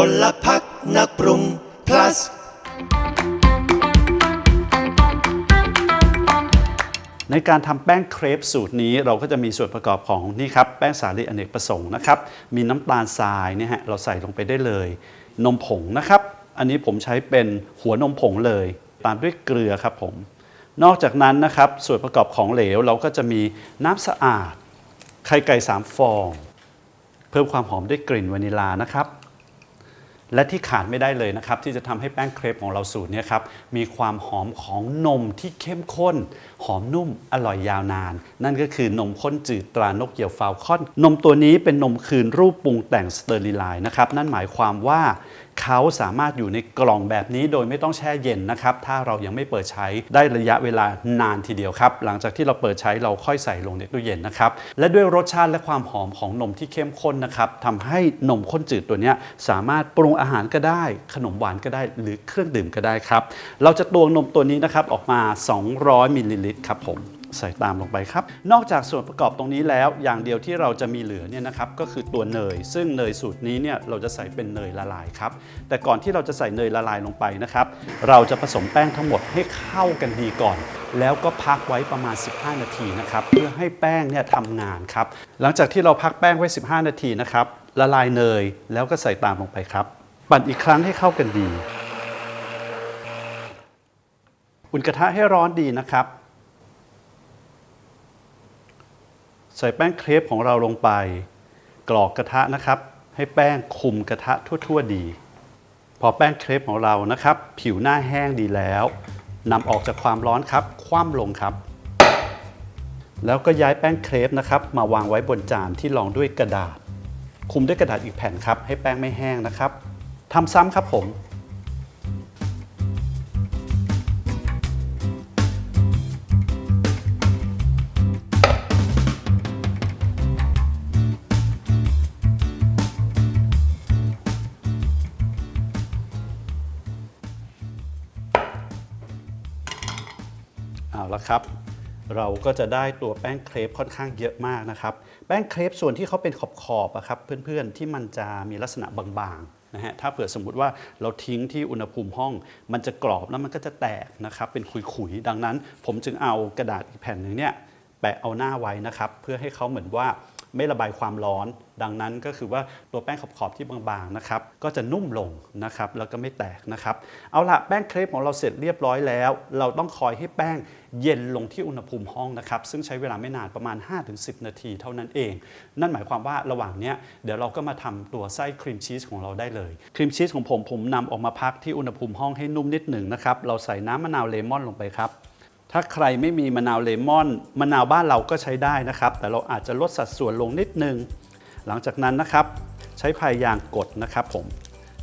พลพักนักปรุง plus ในการทำแป้งเครปสูตรนี้เราก็จะมีส่วนประกอบของนี่ครับแป้งสาลีอเนกประสงค์นะครับมีน้ำตาลทรายเนี่ยฮะเราใส่ลงไปได้เลย นมผงนะครับ อันนี้ผมใช้เป็นหัวนมผงเลย ตามด้วยเกลือครับผม นอกจากนั้นนะครับส่วนประกอบของเหลวเราก็จะมีน้ำสะอาดไข่ไก่3ฟอง เพิ่มความหอมด้วยกลิ่นวานิลานะครับ และที่ขาดไม่ได้เลยนะครับ ที่จะทำให้แป้งเครปของเราสูตรนี้ครับ มีความหอมของนมที่เข้มข้น หอมนุ่มอร่อยยาวนาน นั่นก็คือนมข้นจืดตรานกเกี่ยวฟาวคอน นมตัวนี้เป็นนมคืนรูปปรุงแต่งสเตอร์ลีไลน์นะครับ นั่นหมายความว่า เขาสามารถอยู่ในกล่องแบบนี้โดยไม่ต้องแช่เย็นนะครับ ถ้าเรายังไม่เปิดใช้ได้ระยะเวลานานทีเดียวครับ หลังจากที่เราเปิดใช้เราค่อยใส่ลงในตู้เย็นนะครับ และด้วยรสชาติและความหอมของนมที่เข้มข้นนะครับทำให้นมข้นจืดตัวนี้สามารถปรุงอาหารก็ได้ ขนมหวานก็ได้ หรือเครื่องดื่มก็ได้ครับ เราจะตวงนมตัวนี้นะครับออกมา 200มิลลิลิตรครับผม ใส่ตามลงไปครับ นอกจากส่วนประกอบตรงนี้แล้ว อย่างเดียวที่เราจะมีเหลือเนี่ยนะครับก็คือตัวเนย ซึ่งเนยสูตรนี้เนี่ยเราจะใส่เป็นเนยละลายครับ แต่ก่อนที่เราจะใส่เนยละลายลงไปนะครับ เราจะผสมแป้งทั้งหมดให้เข้ากันดีก่อน แล้วก็พักไว้ประมาณ 15 นาทีนะครับเพื่อให้แป้งเนี่ยทำงานครับ หลังจากที่เราพักแป้งไว้ 15 นาทีนะครับละลายเนยแล้วก็ใส่ตามลงไปครับ ปั่นอีกครั้งให้เข้ากันดี อุ่นกระทะให้ร้อนดีนะครับ ใส่แป้งเครปของเราลงไป กรอกกระทะนะครับ ให้แป้งคุมกระทะทั่ว ๆ ดี พอแป้งเครปของเรานะครับ ผิวหน้าแห้งดีแล้วนำออกจากความร้อนครับ คว่ำลงครับ แล้วก็ย้ายแป้งเครปนะครับ มาวางไว้บนจานที่รองด้วยกระดาษ คุมด้วยกระดาษอีกแผ่นครับ ให้แป้งไม่แห้งนะครับทำซ้ำครับผม ละครับ เราก็จะได้ตัวแป้งเครปค่อนข้างเยอะมากนะครับ แป้งเครปส่วนที่เขาเป็นขอบๆอะครับเพื่อนๆที่มันจะมีลักษณะบางๆนะฮะถ้าเผื่อสมมุติว่าเราทิ้งที่อุณหภูมิห้อง มันจะกรอบแล้วมันก็จะแตกนะครับเป็นขุยๆดังนั้น ผมจึงเอากระดาษอีกแผ่นหนึ่งเนี่ยแปะเอาหน้าไว้นะครับ เพื่อให้เขาเหมือนว่า ไม่ระบายความร้อน ดังนั้นก็คือว่าตัวแป้งขอบๆที่บางๆนะครับก็จะนุ่มลงนะครับแล้วก็ไม่แตกนะครับ เอาละแป้งเครปของเราเสร็จเรียบร้อยแล้ว เราต้องคอยให้แป้งเย็นลงที่อุณหภูมิห้องนะครับ ซึ่งใช้เวลาไม่นานประมาณ 5-10 นาทีเท่านั้นเอง นั่นหมายความว่าระหว่างเนี้ยเดี๋ยวเราก็มาทำตัวไส้ครีมชีสของเราได้เลยครีมชีสของผมผมนำออกมาพักที่อุณหภูมิห้องให้นุ่มนิดหนึ่งนะครับเราใส่น้ำมะนาวเลมอนลงไปครับ ถ้าใครไม่มีมะนาวเลมอน มะนาวบ้านเราก็ใช้ได้นะครับ แต่เราอาจจะลดสัดส่วนลงนิดนึง หลังจากนั้นนะครับ ใช้พายยางกดนะครับผม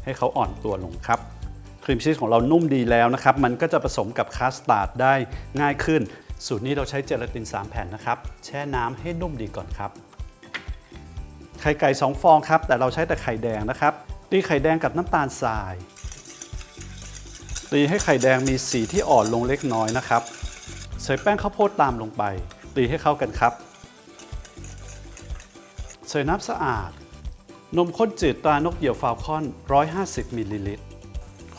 ให้เขาอ่อนตัวลงครับครีมชีสของเรานุ่มดีแล้วนะครับ มันก็จะผสมกับคัสตาร์ดได้ง่ายขึ้น สูตรนี้เราใช้เจลาติน 3 แผ่นนะครับ แช่น้ำให้นุ่มดีก่อนครับ ไข่ไก่ 2 ฟองครับ แต่เราใช้แต่ไข่แดงนะครับตีไข่แดงกับน้ำตาลทราย ตีให้ไข่แดงมีสีที่อ่อนลงเล็กน้อยนะครับ ใส่แป้งข้าวโพดตามลงไป ตีให้เข้ากันครับ ใส่น้ำสะอาด นมข้นจืดตรานกเหยี่ยวฟาวคอน 150มิลลิลิตร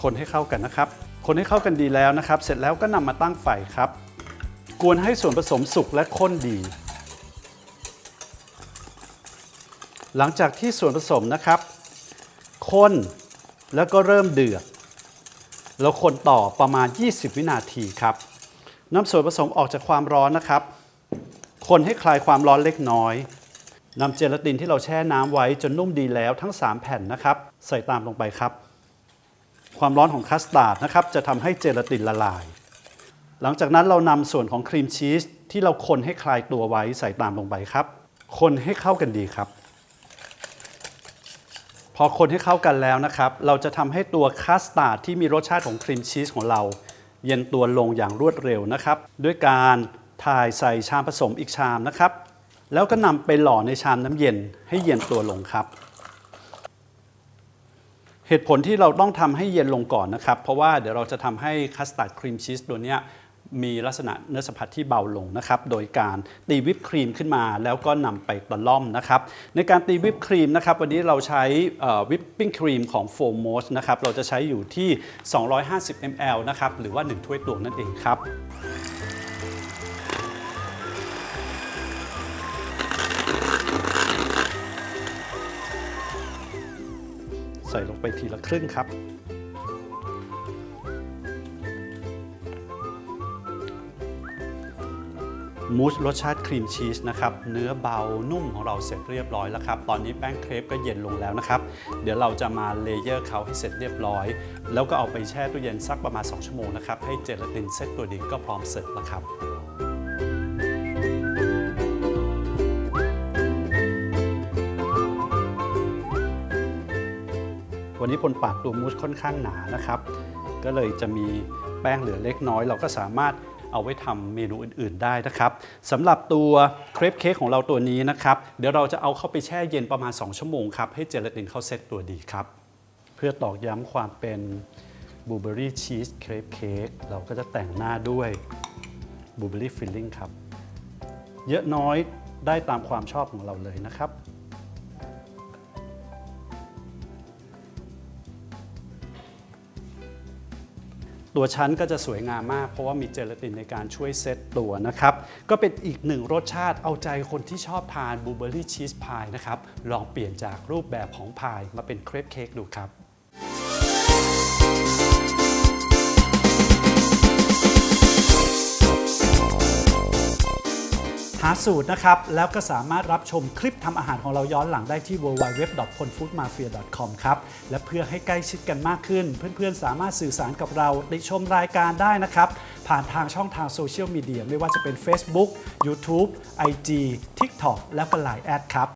คนให้เข้ากันนะครับ คนให้เข้ากันดีแล้วนะครับ เสร็จแล้วก็นำมาตั้งไฟครับ กวนให้ส่วนผสมสุกและข้นดี หลังจากที่ส่วนผสมนะครับ ข้นแล้วก็เริ่มเดือดแล้วคนต่อประมาณ 20 วินาทีครับ น้ำส่วนผสมออกจากความร้อนนะครับ คนให้คลายความร้อนเล็กน้อยนำเจลาตินที่เราแช่น้ำไว้จนนุ่มดีแล้วทั้ง 3 แผ่นนะครับ ใส่ตามลงไปครับ ความร้อนของคัสตาร์ดนะครับ จะทำให้เจลาตินละลาย หลังจากนั้นเรานำส่วนของครีมชีสที่เราคนให้คลายตัวไว้ใส่ตามลงไปครับ คนให้เข้ากันดีครับ พอคนให้เข้ากันแล้วนะครับ เราจะทำให้ตัวคัสตาร์ดที่มีรสชาติของครีมชีสของเรา เย็นตัวลงอย่างรวดเร็วนะครับ ด้วยการถ่ายใส่ชามผสมอีกชามนะครับ แล้วก็นำไปหล่อในชามน้ำเย็นให้เย็นตัวลงครับ เหตุผลที่เราต้องทำให้เย็นลงก่อนนะครับ เพราะว่าเดี๋ยวเราจะทำให้คัสตาร์ดครีมชีสตัวเนี้ย มีลักษณะเนื้อสัมผัสที่เบาลงนะครับ โดยการตีวิปครีมขึ้นมาแล้วก็นำไปตะล่อมนะครับ ในการตีวิปครีมนะครับ วันนี้เราใช้วิปปิ้งครีมของ f o r m o s นะครับ เราจะใช้อยู่ที่ 250 ml นะครับ หรือว่า 1 ถ้วยตวงนั่นเองครับใส่ลงไปทีละครึ่งครับ มูสรสชาติครีมชีสนะครับ เนื้อเบานุ่มของเราเสร็จเรียบร้อยแล้วครับ ตอนนี้แป้งเครปก็เย็นลงแล้วนะครับ เดี๋ยวเราจะมาเลเยอร์เขาให้เสร็จเรียบร้อย แล้วก็เอาไปแช่ตู้เย็นสักประมาณ 2 ชั่วโมงนะครับ ให้เจลาตินเซตตัวดีก็พร้อมเสร์ฟแล้วครับวันนี้พลปาดตัวมูสค่อนข้างหนานะครับ ก็เลยจะมีแป้งเหลือเล็กน้อย เราก็สามารถ เอาไว้ทำเมนูอื่น ๆ ได้นะครับสำหรับตัวเครปเค้กของเราตัวนี้นะครับเดี๋ยวเราจะเอาเข้าไปแช่เย็นประมาณ 2 ชั่วโมงครับให้เจลาตินเข้าเซตตัวดีครับ เพื่อตอกย้ำความเป็นบลูเบอรี่ชีสเครปเค้กเราก็จะแต่งหน้าด้วยบลูเบอรี่ฟิลลิ่งครับ เยอะน้อยได้ตามความชอบของเราเลยนะครับ ตัวชั้นก็จะสวยงามมาก เพราะว่ามีเจลาตินในการช่วยเซตตัวนะครับ ก็เป็นอีกหนึ่งรสชาติเอาใจคนที่ชอบทานบลูเบอร์รี่ชีสพายนะครับ ลองเปลี่ยนจากรูปแบบของพายมาเป็นเครปเค้กดูครับาสูตรนะครับ แล้วก็สามารถรับชมคลิปทำอาหารของเราย้อนหลังได้ที่ www.polfoodmafia.com ครับ และเพื่อให้ใกล้ชิดกันมากขึ้น เพื่อนๆ สามารถสื่อสารกับเราในชมรายการได้นะครับ ผ่านทางช่องทางโซเชียลมีเดียไม่ว่าจะเป็น Facebook YouTube IG TikTok และก็ Line แอดครับ